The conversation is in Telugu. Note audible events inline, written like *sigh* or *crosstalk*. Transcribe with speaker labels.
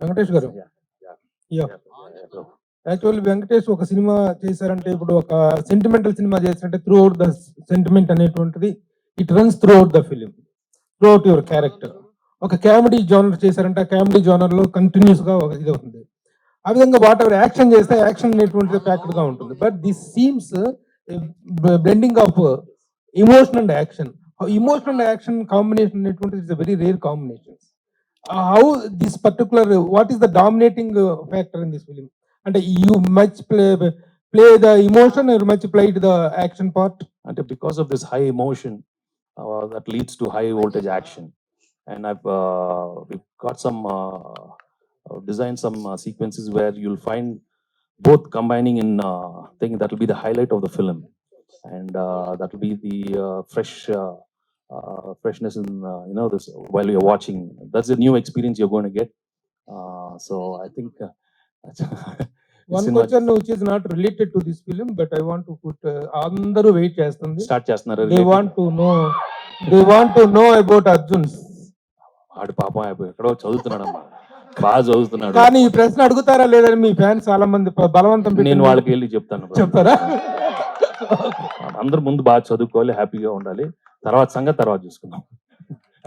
Speaker 1: వెంకటేష్ గారు? యా యాక్చువల్లీ వెంకటేష్ ఒక సినిమా చేశారంటే ఇప్పుడు ఒక సెంటిమెంటల్ సినిమా చేశారంటే త్రూ అవుట్ ద సెంటిమెంట్ అనేటువంటిది it runs throughout the film throughout your character ఒక కామెడీ జోనర్ చేశారంటే ఆ కామెడీ జోనర్లో కంటిన్యూస్గా ఒక ఇది అవుతుంది. ఆ విధంగా వాట్ ఎవర్ యాక్షన్ చేస్తే యాక్షన్ అనేటువంటిది ప్యాక్డ్గా ఉంటుంది. But this seems blending of emotion and action emotion and action combination అనేటువంటిది is very rare combination Uh, how this particular what is the dominating uh, factor in this film? And you much play play the emotion or much played
Speaker 2: the action part? And because of this high emotion uh, that leads to high voltage action. And i've uh, we've got some uh, uh designed some uh, sequences where you'll find both combining in uh, thing that will be the highlight of the film. And uh, that will be the uh, fresh uh, uh, freshness in uh, you know this while you're watching. That's a new experience you're going to get. Uh, so i think uh,
Speaker 1: one *laughs*
Speaker 2: cinema-
Speaker 1: question which is not related to this film but I want to put అందరూ వెయిట్ చేస్తుంది.
Speaker 2: స్టార్ట్ చేస్తున్నారు
Speaker 1: they want to know they want to know about Arjun
Speaker 2: ఆడు పాపం ఎక్కడో చదువుతున్నాడమ్మా. బాగా చదువుతున్నాడు.
Speaker 1: కానీ ఈ ప్రశ్న అడుగుతారా లేదని మీ ఫ్యాన్స్ చాలా మంది ప- బలవంతం పెట్టి
Speaker 2: నేను వాళ్ళకి వెళ్ళి చెప్తాను.
Speaker 1: చెప్తారా?
Speaker 2: అందరు ముందు బాగా చదువుకోవాలి హ్యాపీగా ఉండాలి. తర్వాత సంగతి తర్వాత చూసుకుందాం.